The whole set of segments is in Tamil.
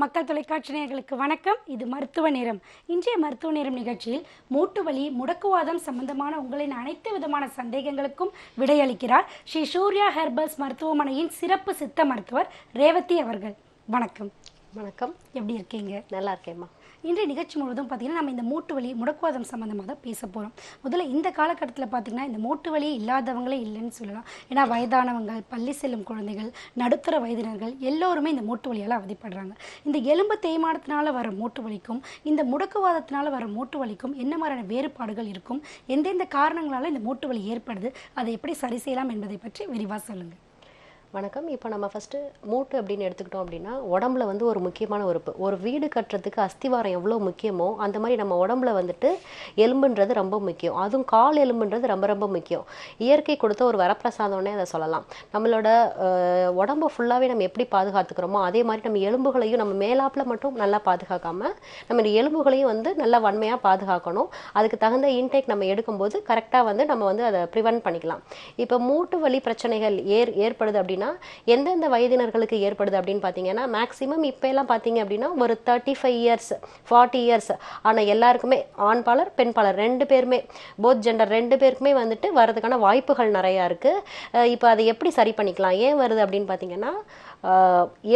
மக்கள் தொலைக்காட்சி நேயர்களுக்கு வணக்கம். இது மருத்துவ நேரம். இன்றைய மருத்துவ நேரம் நிகழ்ச்சியில் மூட்டு வலி முடக்குவாதம் சம்பந்தமான உங்களின் அனைத்து விதமான சந்தேகங்களுக்கும் விடையளிக்கிறார் ஸ்ரீ சூர்யா ஹெர்பல்ஸ் மருத்துவமனையின் சிறப்பு சித்த மருத்துவர் ரேவதி அவர்கள். வணக்கம். வணக்கம். எப்படி இருக்கீங்க? நல்லா இருக்கேம்மா. இன்றைய நிகழ்ச்சி முழுவதும் பார்த்தீங்கன்னா நம்ம இந்த மூட்டு வலி முடக்குவாதம் சம்மந்தமாக தான் பேச போகிறோம் முதல்ல இந்த காலகட்டத்தில் பார்த்தீங்கன்னா இந்த மூட்டு வலி இல்லாதவங்களே இல்லைன்னு சொல்லலாம். ஏன்னா வயதானவங்க பள்ளி செல்லும் குழந்தைகள் நடுத்தர வயதினர்கள் எல்லோருமே இந்த மூட்டு வலியால் அவதிப்படுறாங்க. இந்த எலும்பு தேய்மானத்தினால் வர மூட்டு வலிக்கும் இந்த முடக்குவாதத்தினால் வர மூட்டு வலிக்கும் என்ன மாதிரியான வேறுபாடுகள் இருக்கும் எந்தெந்த காரணங்களால இந்த மூட்டு வலி ஏற்படுது அதை எப்படி சரி செய்யலாம் என்பதை பற்றி விரிவாக சொல்லுங்கள் வணக்கம். இப்போ நம்ம ஃபஸ்ட்டு மூட்டு அப்படின்னு எடுத்துக்கிட்டோம் அப்படின்னா உடம்புல வந்து ஒரு முக்கியமான உறுப்பு. ஒரு வீடு கட்டுறதுக்கு அஸ்திவாரம் எவ்வளோ முக்கியமோ அந்த மாதிரி நம்ம உடம்புல வந்துட்டு எலும்புன்றது ரொம்ப முக்கியம். அதுவும் கால் எலும்புன்றது ரொம்ப ரொம்ப முக்கியம். இயற்கை கொடுத்த ஒரு வரப்பிரசாதம்னே அதை சொல்லலாம். நம்மளோட உடம்பை உடம்ப ஃபுல்லாகவே நம்ம எப்படி பாதுகாத்துக்கிறோமோ அதே மாதிரி நம்ம எலும்புகளையும் நம்ம மேலாப்பில் மட்டும் நல்லா பாதுகாக்காமல் நம்ம எலும்புகளையும் வந்து நல்லா வன்மையாக பாதுகாக்கணும். அதுக்கு தகுந்த இன்டேக் நம்ம எடுக்கும்போது கரெக்டாக வந்து நம்ம வந்து அதை ப்ரிவென்ட் பண்ணிக்கலாம். இப்போ மூட்டு வலி பிரச்சனைகள் ஏற் ஏற்படுது அப்படின்னு எந்தெந்த வயதினர்களுக்கு ஏற்படுது அப்படின்னு பார்த்தீங்கன்னா மேக்ஸிமம் இப்போ எல்லாம் பார்த்தீங்க அப்படின்னா ஒரு thirty five years forty years ஆனால் எல்லாருக்குமே ஆண் பாலர் பெண் பாலர் ரெண்டு பேருமே போத் ஜெண்டர் ரெண்டு பேருக்குமே வந்துட்டு வரதுக்கான வாய்ப்புகள் நிறையா இருக்குது இப்போ அதை எப்படி சரி பண்ணிக்கலாம்? ஏன் வருது அப்படின்னு பார்த்தீங்கன்னா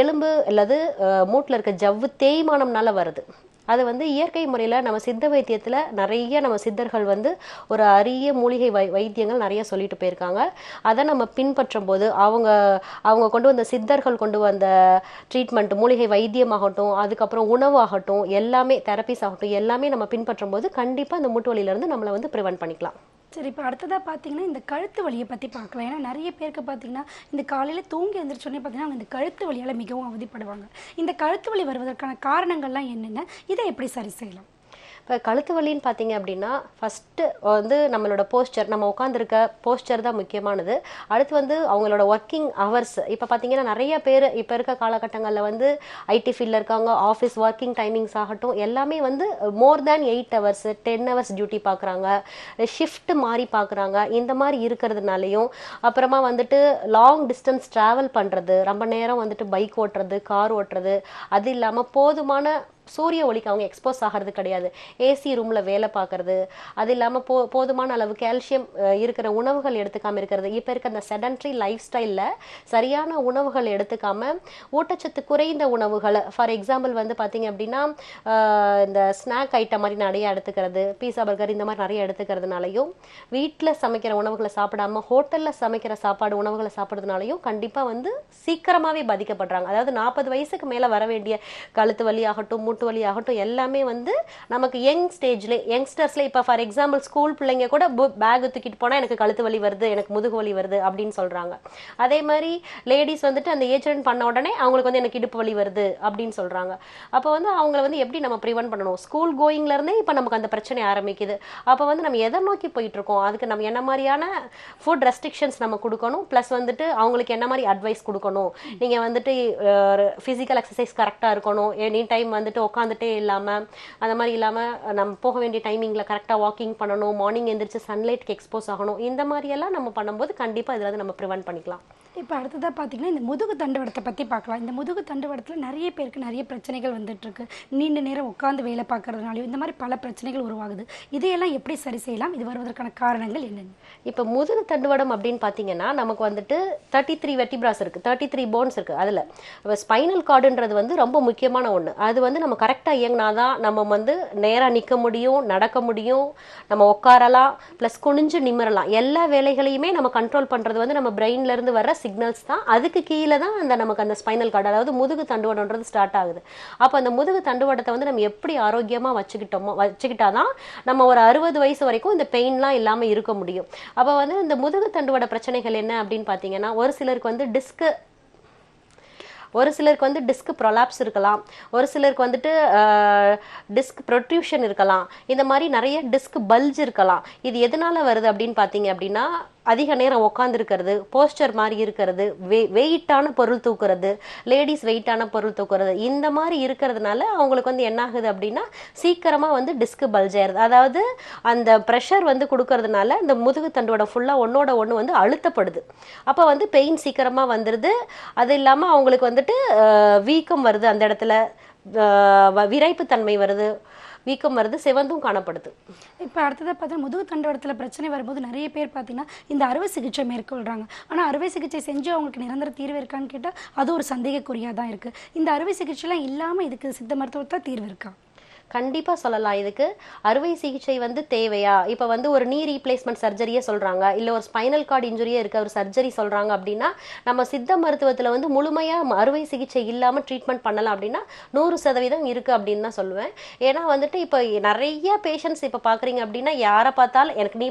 எலும்பு அல்லது மூட்டில் இருக்க ஜவ்வு தேய்மானம்னால வருது. அது வந்து இயற்கை முறையில் நம்ம சித்த வைத்தியத்தில் நிறைய நம்ம சித்தர்கள் வந்து ஒரு அரிய மூலிகை வை வைத்தியங்கள் நிறைய சொல்லிட்டு போயிருக்காங்க. அதை நம்ம பின்பற்றும் போது அவங்க அவங்க கொண்டு வந்த சித்தர்கள் கொண்டு வந்த ட்ரீட்மெண்ட் மூலிகை வைத்தியமாகட்டும் அதுக்கப்புறம் உணவாகட்டும் எல்லாமே தெரப்பிஸ் ஆகட்டும் எல்லாமே நம்ம பின்பற்றும் போது கண்டிப்பாக அந்த மூட்டு வலியிலேருந்து நம்மளை வந்து ப்ரிவென்ட் பண்ணிக்கலாம். சரி இப்போ அடுத்ததாக பார்த்தீங்கன்னா இந்த கழுத்து வலியை பற்றி பார்க்கலாம். ஏன்னா நிறைய பேருக்கு பார்த்தீங்கன்னா இந்த காலையில் தூங்கி எழுந்திரிச்சோடனே பார்த்தீங்கன்னா அவங்க இந்த கழுத்து வலியால் மிகவும் அவதிப்படுவாங்க. இந்த கழுத்து வலி வருவதற்கான காரணங்கள்லாம் என்னென்ன? இதை எப்படி சரி செய்யலாம்? இப்போ கழுத்து வலின்னு பார்த்தீங்க அப்படின்னா ஃபஸ்ட்டு வந்து நம்மளோட போஸ்டர் நம்ம உட்காந்துருக்க போஸ்டர் தான் முக்கியமானது. அடுத்து வந்து அவங்களோட ஒர்க்கிங் ஹவர்ஸ் இப்போ பார்த்தீங்கன்னா நிறைய பேர் இப்போ இருக்க காலகட்டங்களில் வந்து ஐடி ஃபீல்டில் இருக்காங்க ஆஃபீஸ் ஒர்க்கிங் டைமிங்ஸ் ஆகட்டும் எல்லாமே வந்து more than eight hours ten hours duty பார்க்குறாங்க ஷிஃப்ட் மாறி பார்க்குறாங்க இந்த மாதிரி இருக்கிறதுனாலையும் அப்புறமா வந்துட்டு லாங் டிஸ்டன்ஸ் ட்ராவல் பண்ணுறது ரொம்ப நேரம் வந்துட்டு பைக் ஓட்டுறது கார் ஓட்டுறது அது இல்லாமல் போதுமான சூரிய ஒளிக்கு அவங்க எக்ஸ்போஸ் ஆகிறது கிடையாது. ஏசி ரூமில் வேலை பார்க்கறது அது இல்லாமல் போ போதுமான அளவு கால்சியம் இருக்கிற உணவுகள் எடுத்துக்காமல் இருக்கிறது. இப்போ இருக்க அந்த செடன்ட்ரி லைஃப் ஸ்டைலில் சரியான உணவுகள் எடுத்துக்காம ஊட்டச்சத்து குறைந்த உணவுகள் ஃபார் எக்ஸாம்பிள் வந்து பார்த்தீங்க அப்படின்னா இந்த ஸ்நாக் ஐட்டம் மாதிரி நிறைய எடுத்துக்கிறது பீஸா பர்கர் இந்த மாதிரி நிறைய எடுத்துக்கிறதுனாலையும் வீட்டில் சமைக்கிற உணவுகளை சாப்பிடாம ஹோட்டலில் சமைக்கிற சாப்பாடு உணவுகளை சாப்பிட்றதுனாலையும் கண்டிப்பாக வந்து சீக்கிரமாகவே பாதிக்கப்படுறாங்க. அதாவது நாற்பது வயசுக்கு மேலே வர வேண்டிய கழுத்து வலி ஆகட்டும் மூட்டு வலி ஆகட்டும் எல்லாமே வந்து நமக்கு யங் ஸ்டேஜ்ல யங்ஸ்டர்ஸ்ல இப்போ ஃபார் எக்ஸாம்பிள் ஸ்கூல் பிள்ளைங்க கூட பேக் தூக்கிட்டு போனால் எனக்கு கழுத்து வலி வருது எனக்கு முதுகு வலி வருது அப்படின்னு சொல்றாங்க. அதே மாதிரி லேடிஸ் வந்துட்டு அந்த ஏஜ் அட்டன் பண்ண உடனே அவங்களுக்கு வந்து எனக்கு இடுப்பு வலி வருது அப்படின்னு சொல்றாங்க. அப்போ வந்து அவங்கள வந்து எப்படி நம்ம ப்ரிவென்ட் பண்ணணும்? ஸ்கூல் கோயிங்ல இருந்தே இப்போ நமக்கு அந்த பிரச்சனை ஆரம்பிக்குது. அப்போ வந்து நம்ம எதை நோக்கி போயிட்டு இருக்கோம்? அதுக்கு நம்ம என்ன மாதிரியான ஃபுட் ரெஸ்ட்ரிக்ஷன்ஸ் நம்ம கொடுக்கணும்? ப்ளஸ் வந்துட்டு அவங்களுக்கு என்ன மாதிரி அட்வைஸ் கொடுக்கணும்? நீங்க வந்துட்டு ஃபிசிக்கல் எக்ஸசைஸ் கரெக்டாக இருக்கணும். எனி டைம் வந்துட்டு உட்காந்துட்டே இல்லாமல் அந்த மாதிரி இல்லாமல் நம்ம போக வேண்டிய டைமிங்கில் கரெக்டாக வாக்கிங் பண்ணணும் மார்னிங் எந்திரிச்சு சன்லைட்டுக்கு எக்ஸ்போஸ் ஆகணும் இந்த மாதிரியெல்லாம் நம்ம பண்ணும்போது கண்டிப்பாக இதில் வந்து நம்ம ப்ரிவென்ட் பண்ணிக்கலாம். இப்போ அடுத்ததாக பார்த்தீங்கன்னா இந்த முதுகு தண்டுவடத்தை பற்றி பார்க்கலாம் இந்த முதுகு தண்டுவடத்தில் நிறைய பேருக்கு நிறைய பிரச்சனைகள் வந்துட்டுருக்கு. நீண்ட நேரம் உட்காந்து வேலை பார்க்கறதுனாலையும் இந்த மாதிரி பல பிரச்சனைகள் உருவாகுது. இதையெல்லாம் எப்படி சரி செய்யலாம்? இது வருவதற்கான காரணங்கள் என்னென்ன இப்போ முதுகு தண்டுவடம் அப்படின்னு பார்த்தீங்கன்னா நமக்கு வந்துட்டு தேர்ட்டி த்ரீ வெட்டிபிராஸ் இருக்குது தேர்ட்டி த்ரீ போன்ஸ் இருக்குது அதில். இப்போ ஸ்பைனல் கார்டுன்றது வந்து ரொம்ப முக்கியமான ஒன்று அது வந்து நம்ம கரெக்டாக இயங்கினாதான் நம்ம வந்து நேராக நிற்க முடியும் நடக்க முடியும் நம்ம உட்காரலாம் ப்ளஸ் குனிஞ்சு நிமிரலாம். எல்லா வேலைகளையுமே நம்ம கண்ட்ரோல் பண்ணுறது வந்து நம்ம பிரெயின்லேருந்து இருந்து வர சிக்னல்ஸ் தான். அதுக்கு கீழே தான் அந்த நமக்கு அந்த ஸ்பைனல் கார்டு அதாவது முதுகு தண்டுவடன்றது ஸ்டார்ட் ஆகுது. அப்போ அந்த முதுகு தண்டுவடத்தை வந்து நம்ம எப்படி ஆரோக்கியமாக வச்சுக்கிட்டோமோ வச்சுக்கிட்டா தான் நம்ம ஒரு அறுபது வயசு வரைக்கும் இந்த பெயின்லாம் இல்லாமல் இருக்க முடியும். அப்போ வந்து இந்த முதுகு தண்டுவட பிரச்சனைகள் என்ன அப்படின்னு பார்த்தீங்கன்னா ஒரு சிலருக்கு வந்து டிஸ்க்கு ஒரு சிலருக்கு வந்து டிஸ்க் ப்ரொலாப்ஸ் இருக்கலாம். ஒரு சிலருக்கு வந்துட்டு டிஸ்க் ப்ரொட்யூஷன் இருக்கலாம். இந்த மாதிரி நிறைய டிஸ்க் பல்ஜ் இருக்கலாம். இது எதனால வருது அப்படின்னு பார்த்தீங்க அப்படின்னா அதிக நேரம் உட்காந்துருக்கிறது போஸ்டர் மாதிரி இருக்கிறது வெ வெயிட்டான பொருள் தூக்குறது லேடிஸ் வெயிட்டான பொருள் தூக்குறது இந்த மாதிரி இருக்கிறதுனால அவங்களுக்கு வந்து என்ன ஆகுது அப்படின்னா சீக்கிரமாக வந்து டிஸ்க் பல்ஜ் ஆயிருது. அதாவது அந்த ப்ரெஷர் வந்து கொடுக்கறதுனால இந்த முதுகு தண்டோட ஃபுல்லாக ஒன்றோட ஒன்று வந்து அழுத்தப்படுது. அப்போ வந்து பெயின் சீக்கிரமாக வந்துடுது அது இல்லாமல் அவங்களுக்கு வந்துட்டு வீக்கம் வருது அந்த இடத்துல. விரைப்பு தன்மை வருது. வீக்கம் வருது சிவந்தும் காணப்படுது. இப்போ அடுத்ததாக பார்த்தா முதுகு தண்டவடத்தில் பிரச்சனை வரும்போது நிறைய பேர் பார்த்தீங்கன்னா இந்த அறுவை சிகிச்சை மேற்கொள்கிறாங்க ஆனால் அறுவை சிகிச்சை செஞ்சு அவங்களுக்கு நிரந்தர தீர்வு இருக்கான்னு கேட்டால் அது ஒரு சந்தேகக்குறியாக தான் இருக்குது இந்த அறுவை சிகிச்சைலாம் இல்லாமல் இதுக்கு சித்த மருத்துவத்தில் தீர்வு இருக்கா? கண்டிப்பாக சொல்லலாம். இதுக்கு அறுவை சிகிச்சை வந்து தேவையா? இப்போ வந்து ஒரு நீ ரீப்ளேஸ்மெண்ட் சர்ஜரியே சொல்கிறாங்க இல்லை ஒரு ஸ்பைனல் கார்டு இன்ஜுரியே இருக்க ஒரு சர்ஜரி சொல்கிறாங்க அப்படின்னா நம்ம சித்த மருத்துவத்தில் வந்து முழுமையாக அறுவை சிகிச்சை இல்லாமல் ட்ரீட்மெண்ட் பண்ணலாம் அப்படின்னா நூறு சதவீதம் இருக்குது அப்படின்னு தான் சொல்லுவேன். ஏன்னா வந்துட்டு இப்போ நிறைய பேஷண்ட்ஸ் இப்போ பார்க்குறீங்க அப்படின்னா யாரை பார்த்தாலும் எனக்கு நீ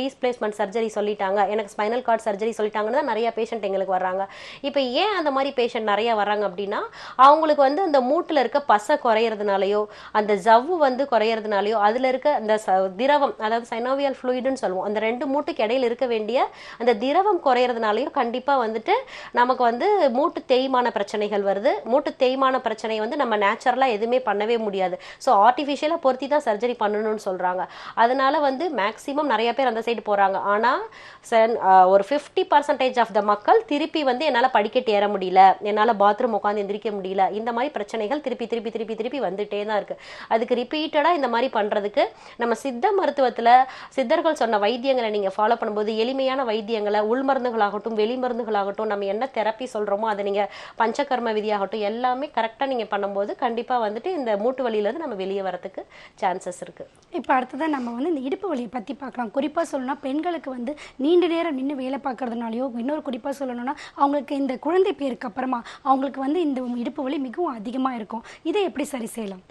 ரீப்ளேஸ்மெண்ட் சர்ஜரி சொல்லிட்டாங்க எனக்கு ஸ்பைனல் கார்டு சர்ஜரி சொல்லிட்டாங்கன்னு தான் நிறைய பேஷண்ட் எங்களுக்கு வர்றாங்க. இப்போ ஏன் அந்த மாதிரி பேஷண்ட் நிறைய வர்றாங்க அப்படின்னா அவங்களுக்கு வந்து அந்த மூட்டில் இருக்க பசை குறையிறதுனாலையோ அந்த ஜவ்வு வந்து குறையிறதுனாலையோ அதுல இருக்க அந்த ச- திரவம் அதாவது சைனோவியல் ஃப்ளூயிடுன்னு சொல்லுவோம் அந்த ரெண்டு மூட்டுக்கு இடையில இருக்க வேண்டிய அந்த திரவம் குறையறதுனாலயோ கண்டிப்பா வந்துட்டு நமக்கு வந்து மூட்டு தேய்மான பிரச்சனைகள் வருது. மூட்டு தேய்மான பிரச்சனை வந்து நம்ம நேச்சுரலா எதுவுமே பண்ணவே முடியாது. ஸோ ஆர்டிஃபிஷியலாக பொருத்தி தான் சர்ஜரி பண்ணணும்னு சொல்றாங்க. அதனால வந்து மேக்ஸிமம் நிறைய பேர் அந்த சைடு போறாங்க. ஆனா சென்- ஒரு ஃபிஃப்டி பர்சன்டேஜ் ஆஃப் த மக்கள் திருப்பி வந்து என்னால படிக்கட்டு ஏற முடியல. என்னால பாத்ரூம் உட்காந்து எந்திரிக்க முடியல. இந்த மாதிரி பிரச்சனைகள் திருப்பி திருப்பி திருப்பி திருப்பி வந்துட்டே தான் இருக்கு. அதுக்கு ரிப்பீட்டடாக இந்த மாதிரி பண்ணுறதுக்கு நம்ம சித்த மருத்துவத்தில் சித்தர்கள் சொன்ன வைத்தியங்களை நீங்கள் ஃபாலோ பண்ணும்போது எளிமையான வைத்தியங்களை உள் மருந்துகளாகட்டும் வெளி மருந்துகளாகட்டும் நம்ம என்ன தெரப்பி சொல்கிறோமோ அதை நீங்கள் பஞ்சகர்ம விதியாகட்டும் எல்லாமே கரெக்டாக நீங்கள் பண்ணும்போது கண்டிப்பாக வந்துட்டு இந்த மூட்டு வலியிலிருந்து நம்ம வெளியே வரத்துக்கு சான்சஸ் இருக்குது இப்போ அடுத்ததாக நம்ம வந்து இந்த இடுப்பு வலியை பற்றி பார்க்கலாம். குறிப்பாக சொல்லணும்னா பெண்களுக்கு வந்து நீண்ட நேரம் நின்று வேலை பார்க்கறதுனாலயோ இன்னொரு குறிப்பாக சொல்லணும்னா அவங்களுக்கு இந்த குழந்தை பேருக்கு அப்புறமா அவங்களுக்கு வந்து இந்த இடுப்பு வலி மிகவும் அதிகமாக இருக்கும். இதை எப்படி சரி செய்யலாம்?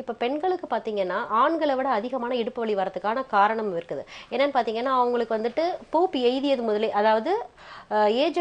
இப்போ பெண்களுக்கு பார்த்தீங்கன்னா ஆண்களை விட அதிகமான இடுப்பு வலி வரதுக்கான காரணம் இருக்குது. என்னன்னு பார்த்தீங்கன்னா அவங்களுக்கு வந்துட்டு பூப்பு எய்தியது முதலே அதாவது ஏஜ்